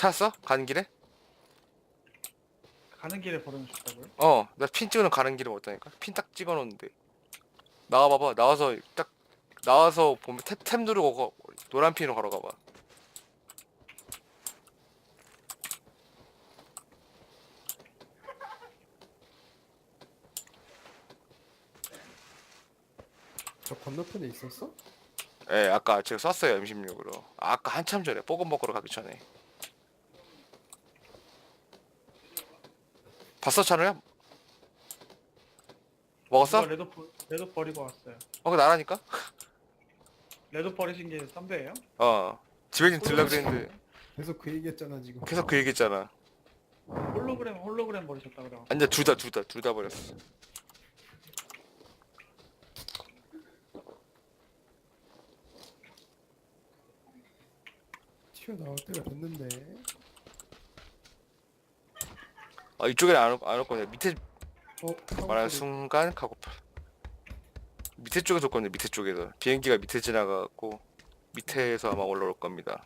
찾았어? 가는 길에? 가는 길에 버려놓으셨다고요? 어, 나 핀 찍어놓은 가는 길에 왔다니까? 핀 딱 찍어놓는데. 나와봐봐. 나와서 딱, 나와서 보면 탭, 탭 누르고 거, 노란 핀으로 걸어가봐. 저 건너편에 있었어? 예, 아까 제가 쐈어요, M16으로. 아까 한참 전에, 뽀금 먹으러 가기 전에. 봤어, 찬우야? 먹었어? 레드, 버- 레드 버리고 왔어요. 어, 그 나라니까? 레드 버리신 게 쌈배예요? 어. 집에 좀 들라 그랬는데, 계속 그 얘기했잖아 지금. 계속 그 얘기했잖아. 홀로그램 홀로그램 버리셨다 그래요. 아니, 둘 다, 둘 다, 둘 다 버렸어. 튀어나올 때가 됐는데. 아, 이쪽에 안 올, 안올 거냐. 밑에 어? 말하는. 순간 카고팔 밑에 쪽에서 올 건데 밑에 쪽에서 비행기가 밑에 지나가고 밑에서 아마 올라올 겁니다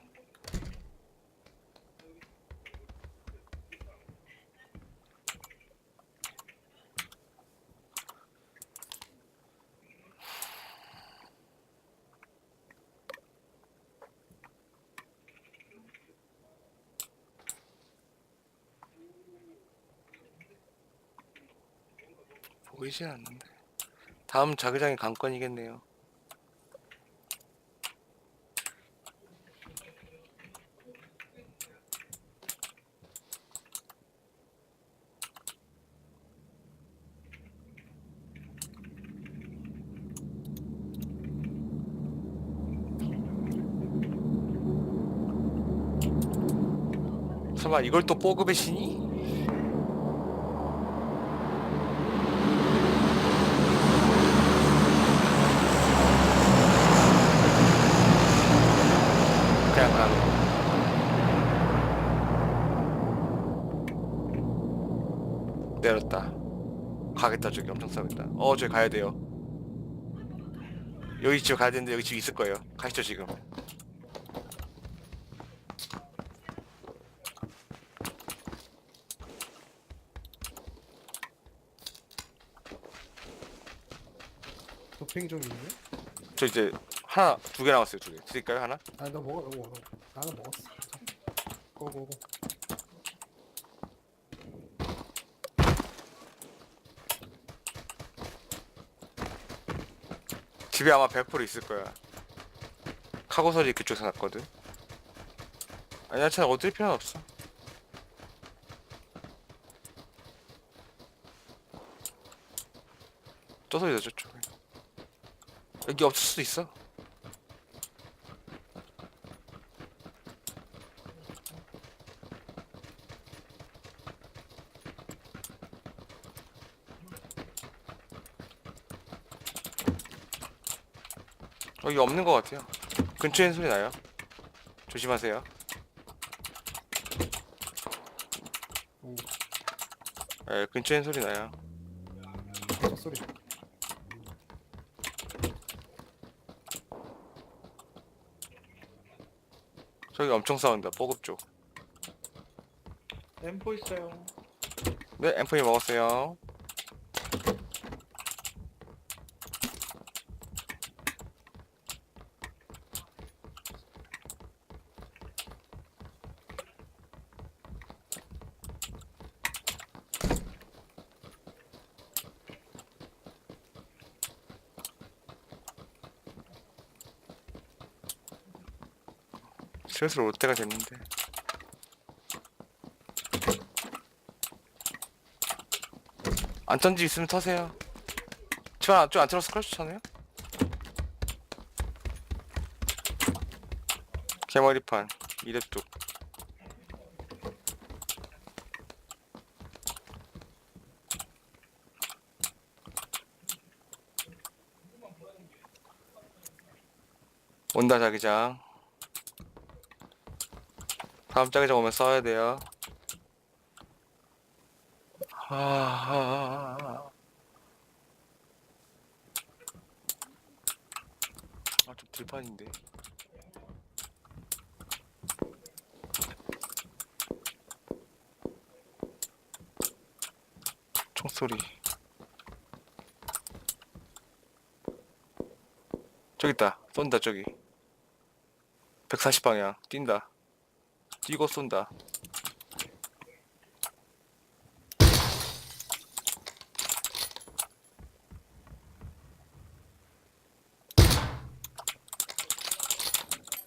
보이진 않는데 다음 자기장이 관건이겠네요 설마 이걸 또 뽀급의 신이? 그냥 가는 거. 내렸다. 가겠다 저기 엄청 싸겠다. 어 저기 가야 돼요. 여기 집 가야 되는데 여기 집 있을 거예요. 가시죠 지금. 도핑 좀 있네. 저 이제 하나 두 개 남았어요 두 개. 드릴까요 하나? 아너 먹어 너 먹어. 나는 먹었어. 고고고. 집에 아마 100% 있을 거야. 카고설이 그쪽에서 났거든. 아니야, 차 어딜 필요는 없어. 또 소리다 저쪽에. 여기 없을 수도 있어. 여기 없는 것 같아요. 근처엔 소리 나요. 조심하세요. 오. 예, 근처엔 소리 나요. 저 소리. 저기 엄청 싸운다. 뽀급 쪽. 엠포 있어요. 네, 앰플이 먹었어요. 슬슬 올 때가 됐는데. 안 턴지 있으면. 저안 좀 안 틀었을 걸 추천해요? 개머리판 이랩 쪽. 온다 자기장. 다음 장에장 오면 써야 돼요. 아 아, 아, 아, 아, 좀 들판인데. 총소리. 저기 있다. 쏜다, 저기. 140 방향. 뛴다. 뛰고 쏜다.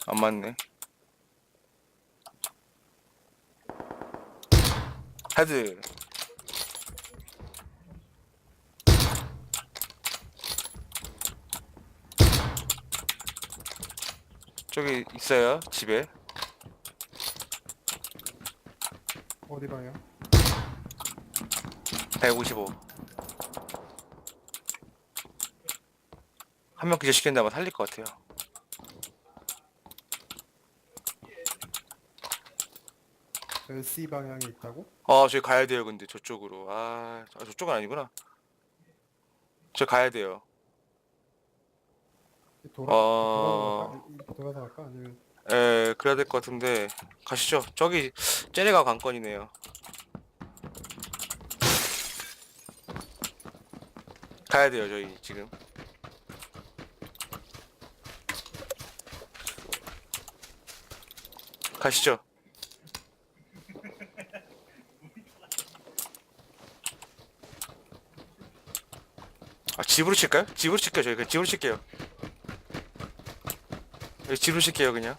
안 맞네. 헤드. 저기 있어요 집에 어디 방향? 155. 한 명 기절 시킨다면 살릴 것 같아요. 저 C 방향에 있다고? 아, 저기 가야 돼요, 근데 저쪽으로. 아, 저- 저쪽은 아니구나. 저 가야 돼요. 돌아 어. 돌아서 갈까? 돌아서 갈까? 아니면 에, 그래야 될 것 같은데 가시죠. 저기 쟤네가 관건이네요. 가야 돼요, 저희 지금. 가시죠. 아, 집으로 칠까요? 집으로 칠게요, 저희. 그냥 집으로 칠게요. 집으로 칠게요, 그냥.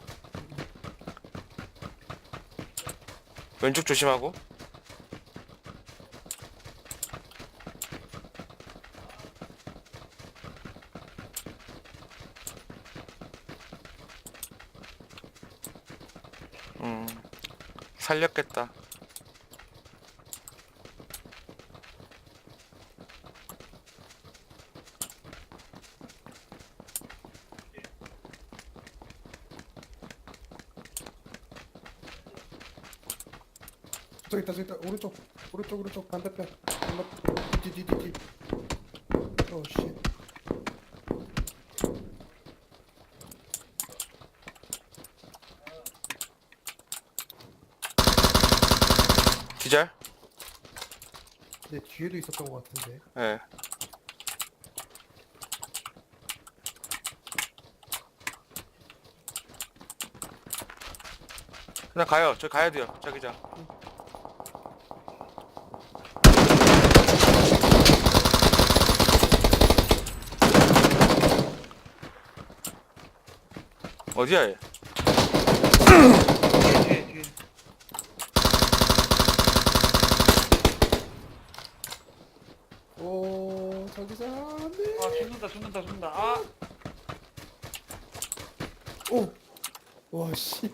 왼쪽 조심하고. 음, 살렸겠다. 있다 저기 있다 오른쪽 오른쪽 오른쪽 반대편 건너 뒤뒤뒤뒤 어씨 기절? 내 뒤에도 있었던 것 같은데 예. 그냥 가요. 저 가야 돼요. 자기장. 어디야 얘? 뒤에 뒤에 뒤에 오 저기장 안돼 아 죽는다 죽는다 죽는다. 아. 오와씨.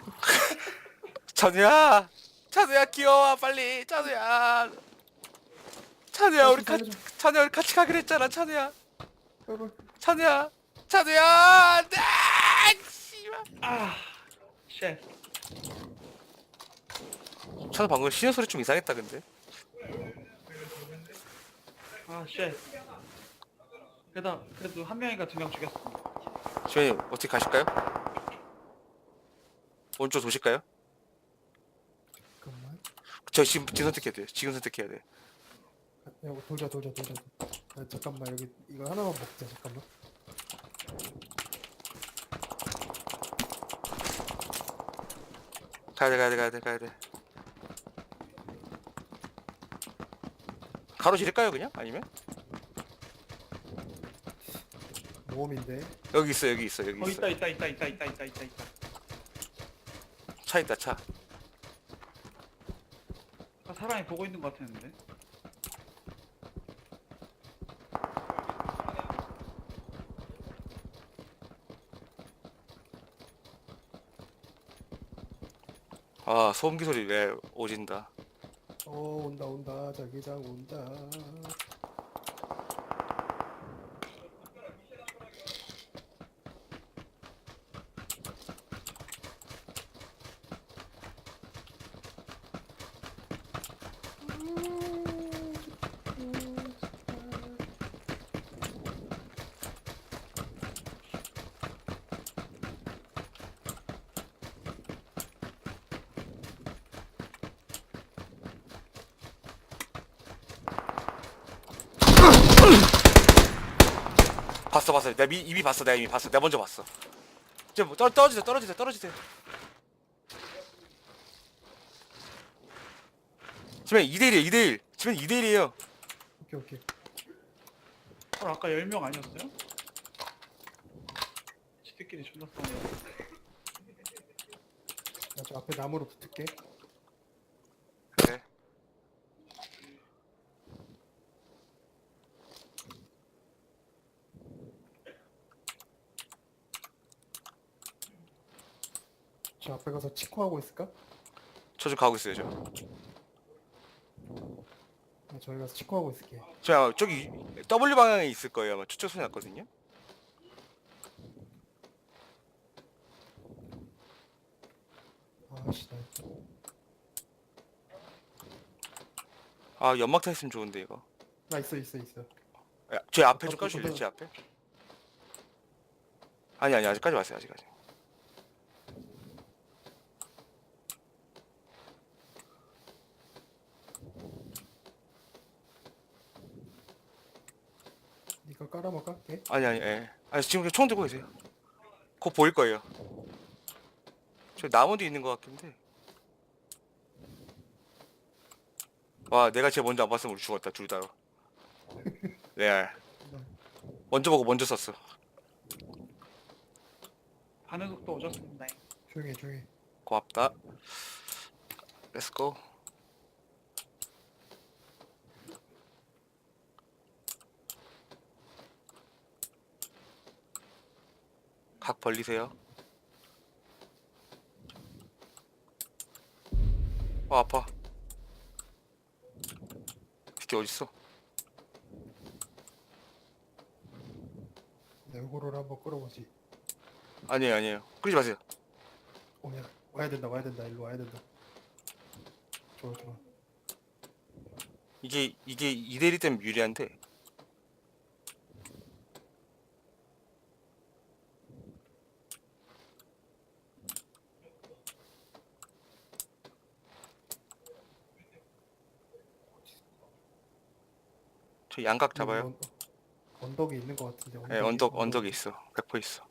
찬우야! 찬우야 귀여워 빨리. 찬우야. 찬우야 우리 가, 찬우야 우리 같이 가기로 했잖아 찬우야. 찬우야! 찬우야! 안돼 아, 쉣. 찬우 방금 쉬는 소리 좀 이상했다 근데 아, 쉣. 그래도, 그래도 한 명이가 두명 죽였어. 주현님 어떻게 가실까요? 오른쪽 도실까요? 잠깐만 저 지금 지금 선택해야 돼요 지금 선택해야 돼 아, 야, 돌자 돌자 돌자 아, 잠깐만 여기 이거 하나만 먹자 잠깐만 가야 돼 가야 돼 가야 돼 가야 돼 가로지를까요 그냥? 아니면? 모험인데 여기 있어 여기 있어 여기 어, 있어 있다, 있다, 있다, 있다, 있다, 있다, 있다, 있다. 차 있다 차 아, 사람이 보고 있는 것 같았는데. 아 소음기 소리. 왜 오진다. 어 온다 온다. 자기장 온다 봤어 봤어. 내가 미, 이미 봤어 내가 이미 봤어. 내가 먼저 봤어. 이제 뭐 떨, 떨어지세요 떨어지세요 떨어지세요. 지금 2대1이에요 2대1 지금 2대1이에요. 오케이 오케이. 헐 아까 10명 아니었어요? 지들끼리 존나 싸네 나저 앞에 나무로 붙을게 그래 저 앞에 가서 치코하고 있을까? 저좀 가고 있어요 저. 나 저기 가서 치코하고 있을게 저 저기 W 방향에 있을 거예요. 아마 추적 소리 났거든요. 아씨 나 아 연막 타 있으면 좋은데 이거. 나 있어 있어 있어. 야, 제 앞에 좀 어, 까줄래요? 어, 제 앞에? 아니 아니 아직까지 왔어요 아직까지 니가 깔아만 깔게 아니 아니 예. 아니 지금 총 들고 계세요. 곧 보일 거예요. 저 나무 뒤에 있는 것 같긴 한데. 와 내가 제일 먼저 안 봤으면 우리 죽었다 둘 다로. 레알 먼저 보고 먼저 썼어. 반응 속도 어졌습니다. 조용히 해 조용히 해. 고맙다. 렛츠고 각 벌리세요. 어 아파. 새끼 어딨어? 내 호로를 한번 끌어보지. 아니에요 아니에요. 끄지 마세요. 오야 와야 된다 와야 된다. 일로 와야 된다. 좋아 좋아. 이게 이게 이대리 때문에 유리한데 저 양각 잡아요. 언, 언덕에 있는 것 같은데 예 언덕 언덕에 있어. 100% 있어.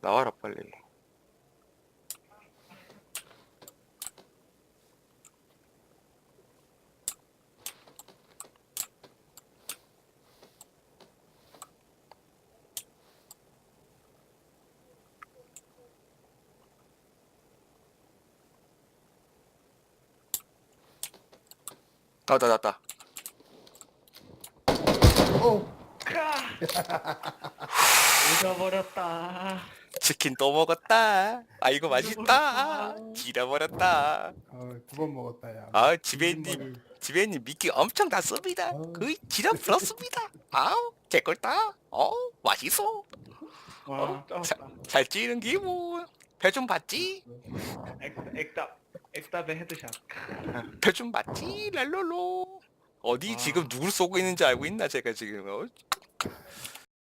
나와라 빨리 나왔다 나왔다. 어 잊어버렸다. 치킨 또 먹었다. 아이고 맛있다. 지려버렸다. 아, 두번 먹었다 야. 아 지배님 지배님 미끼 엄청 났습니다. 아우. 거의 지려 불었습니다. 아우 개꿀다. 어 맛있어. 와 어, 쩔었다. 잘 찌는 기분. 배좀 받지? 액, 액답 액답의 헤드샷 배좀 받지 랄롤로 어디 아. 지금 누굴 쏘고 있는지 알고 있나 제가 지금 어?